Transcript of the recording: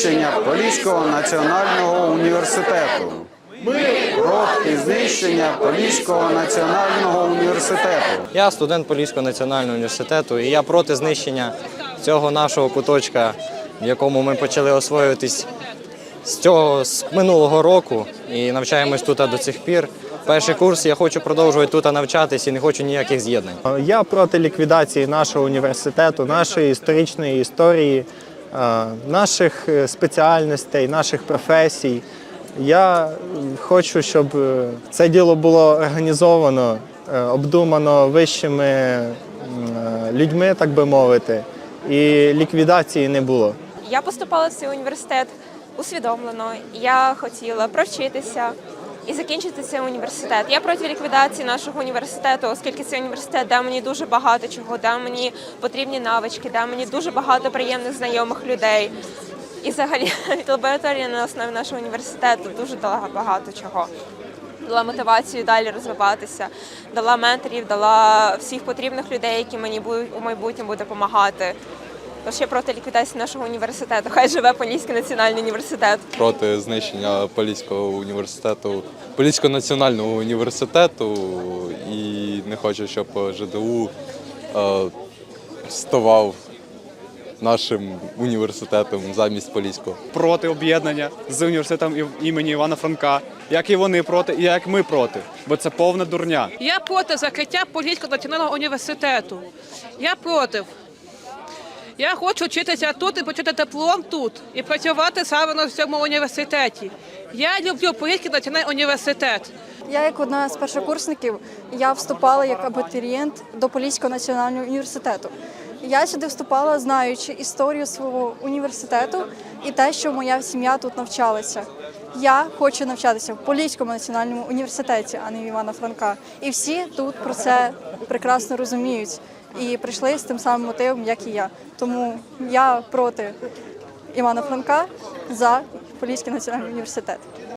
знищення Поліського національного університету. Проти знищення Поліського національного університету. Я студент Поліського національного університету, і я проти знищення цього нашого куточка, в якому ми почали освоюватись з цього з минулого року і навчаємось тут до цих пір. Перший курс я хочу продовжувати тут навчатись і не хочу ніяких з'єднань. Я проти ліквідації нашого університету, нашої історичної історії, наших е, спеціальностей, наших професій. Я хочу, щоб е, це діло було організовано, е, обдумано вищими е, людьми, так би мовити, і ліквідації не було. Я поступала в цей університет усвідомлено. Я хотіла провчитися і закінчити цей університет. Я проти ліквідації нашого університету, оскільки цей університет дав мені дуже багато чого, дав мені потрібні навички, дав мені дуже багато приємних знайомих людей. І взагалі лабораторія на основі нашого університету дуже дала багато чого. Дала мотивацію далі розвиватися, дала менторів, дала всіх потрібних людей, які мені у майбутньому будуть допомагати. Тож я проти ліквідації нашого університету. Хай живе Поліський національний університет. проти знищення Поліського університету, Поліського національного університету і не хочу, щоб ЖДУ е, ставав нашим університетом замість Поліського. проти об'єднання з університетом імені Івана Франка, як і вони проти, і як ми проти, бо це повна дурня. Я проти закриття Поліського національного університету. Я проти. Я хочу вчитися тут і почути диплом тут і працювати саме на цьому університеті. Я люблю Поліський національний університет. Я, як одна з першокурсників, я вступала як абітурієнт до Поліського національного університету. Я сюди вступала, знаючи історію свого університету і те, що моя сім'я тут навчалася. Я хочу навчатися в Поліському національному університеті, а не в Івана Франка. І всі тут про це прекрасно розуміють і прийшли з тим самим мотивом, як і я. Тому я проти Івана Франка за Поліський національний університет.